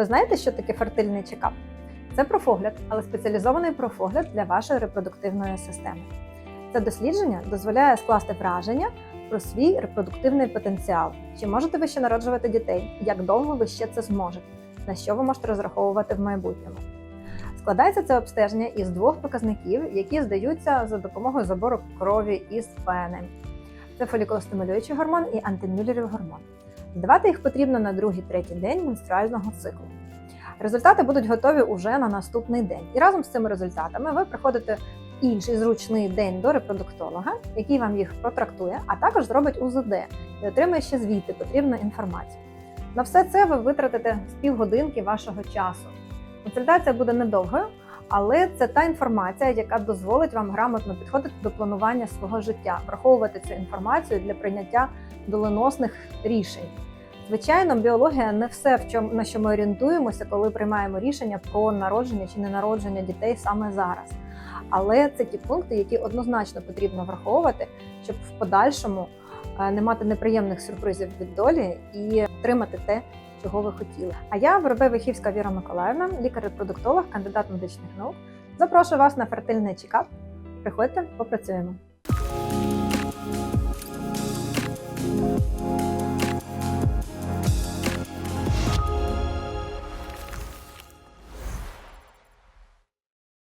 Ви знаєте, що таке фертильний чекап? Це профогляд, але спеціалізований профогляд для вашої репродуктивної системи. Це дослідження дозволяє скласти враження про свій репродуктивний потенціал. Чи можете ви ще народжувати дітей? Як довго ви ще це зможете? На що ви можете розраховувати в майбутньому? Складається це обстеження із двох показників, які здаються за допомогою забору крові із ПНМ. Це фолікулостимулюючий гормон і антимюллерів гормон. Здавати їх потрібно на другий-третій день менструального циклу. Результати будуть готові уже на наступний день. І разом з цими результатами ви приходите інший зручний день до репродуктолога, який вам їх протрактує, а також зробить УЗД і отримає ще звідти потрібну інформацію. На все це ви витратите з півгодинки вашого часу. Консультація буде недовгою, але це та інформація, яка дозволить вам грамотно підходити до планування свого життя, враховувати цю інформацію для прийняття доленосних рішень. Звичайно, біологія не все, в чому на що ми орієнтуємося, коли приймаємо рішення про народження чи ненародження дітей саме зараз. Але це ті пункти, які однозначно потрібно враховувати, щоб в подальшому е, не мати неприємних сюрпризів від долі і отримати те, чого ви хотіли. А я Воробей Вихівська Віра Миколаївна, лікар-репродуктолог, кандидат медичних наук. Запрошую вас на фертильний чекап. Приходьте, попрацюємо.